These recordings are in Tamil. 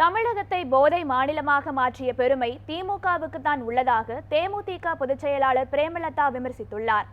தமிழகத்தை போதை மாநிலமாக மாற்றிய பெருமை திமுகவுக்கு தான் உள்ளதாக தேமுதிக பொதுச் செயலாளர் பிரேமலதா விமர்சித்துள்ளார்.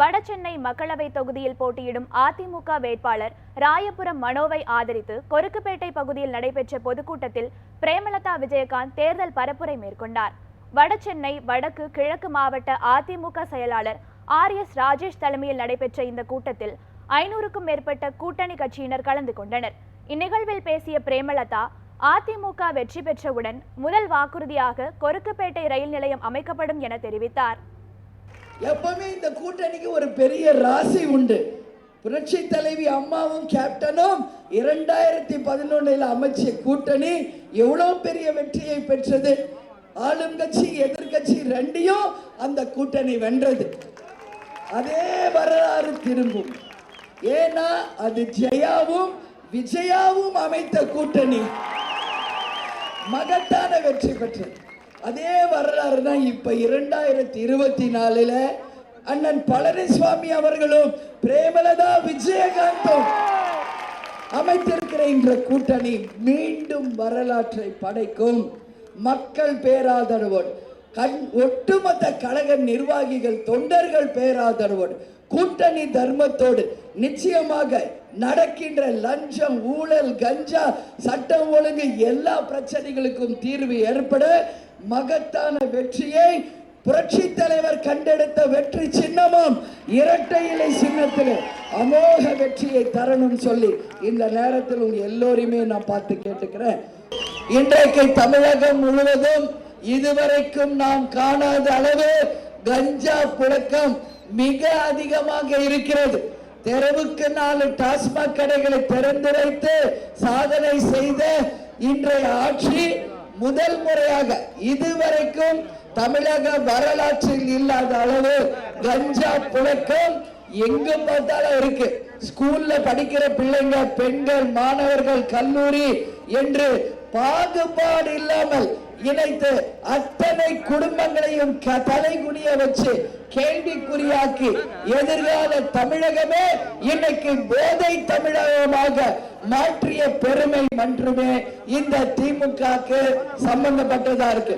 வடசென்னை மக்களவை தொகுதியில் போட்டியிடும் அதிமுக வேட்பாளர் ராயபுரம் மனோவை ஆதரித்து கொருக்குப்பேட்டை பகுதியில் நடைபெற்ற பொதுக்கூட்டத்தில் பிரேமலதா விஜயகாந்த் தேர்தல் பரப்புரை மேற்கொண்டார். வடசென்னை வடக்கு கிழக்கு மாவட்ட அதிமுக செயலாளர் ஆர் எஸ் ராஜேஷ் தலைமையில் நடைபெற்ற இந்த கூட்டத்தில் ஐநூறுக்கும் மேற்பட்ட கூட்டணி கட்சியினர் கலந்து கொண்டனர். இந்நிகழ்வில் பேசிய பிரேமலதா அதிமுக வெற்றி பெற்றவுடன் முதல் வாக்குறுதியாக கொருக்குப்பேட்டை ரயில் நிலையம் அமைக்கப்படும் என தெரிவித்தார். எப்பவுமே இந்த கூட்டணிக்கு ஒரு பெரிய ராசி உண்டு. புரட்சி தலைவி அம்மாவும் கேப்டனும் இரண்டாயிரத்தி பதினொன்னில் அமைச்ச கூட்டணி எவ்வளவு பெரிய வெற்றியை பெற்றது? ஆளும் கட்சி எதிர்கட்சி ரெண்டையும் அந்த கூட்டணி வென்றது. அதே வரலாறு திரும்பும். ஏன்னா அது ஜெயாவும் விஜயாவும் அமைத்த கூட்டணி. மகத்தான வெற்றி பெற்றது அதே வரலாறு தான் இப்போ இரண்டாயிரத்தி இருபத்தி நாலுல அண்ணன் பழனிசுவாமி அவர்களும் பிரேமலதா விஜயகாந்தும் அமைத்திருக்கிற இந்த கூட்டணி மீண்டும் வரலாற்றை படைக்கும். மக்கள் பேராதரவோடு கண் ஒட்டுமொத்த கழக நிர்வாகிகள் தொண்டர்கள் பேராதரவோடு கூட்டணி தர்மத்தோடு நிச்சயமாக நடக்கின்ற லஞ்சம் ஊழல் கஞ்சா சட்டம் ஒழுங்கு எல்லா பிரச்சனைகளுக்கும் தீர்வு ஏற்பட மகத்தான வெற்றியை புரட்சி தலைவர் கண்டெடுத்த வெற்றி சின்னமும் இரட்டை இலை சின்னத்தில் அமோக வெற்றியை தரணும் சொல்லி இந்த நேரத்தில் உங்க எல்லோரையுமே நான் பார்த்து கேட்டுக்கிறேன். இன்றைக்கு தமிழகம் முழுவதும் இதுவரைக்கும் நாம் காணாத அளவு கஞ்சா புழக்கம் மிக அதிகமாக இருக்கிறது. தெருவுக்கு நாலு டாஸ்மாக் கடைகளை திறந்து வைத்து சாதனை செய்த இன்றைய ஆட்சி முதல் முறையாக இதுவரைக்கும் தமிழக வரலாற்றில் இல்லாத அளவு கஞ்சா புழக்கம் எங்க பார்த்தாலும் இருக்கு. ஸ்கூல்ல படிக்கிற பிள்ளைங்க பெண்கள் மாணவர்கள் கல்லூரி என்று பாகுபாடு இல்லாமல் இணைத்து அத்தனை குடும்பங்களையும் க- தலைகுனிய வச்சு கேள்விக்குறியாக்கி எதிர்கால தமிழகமே இன்னைக்கு போதை தமிழகமாக மாற்றிய பெருமை மட்டுமே இந்த திமுகக்கு சம்பந்தப்பட்டதா இருக்கு.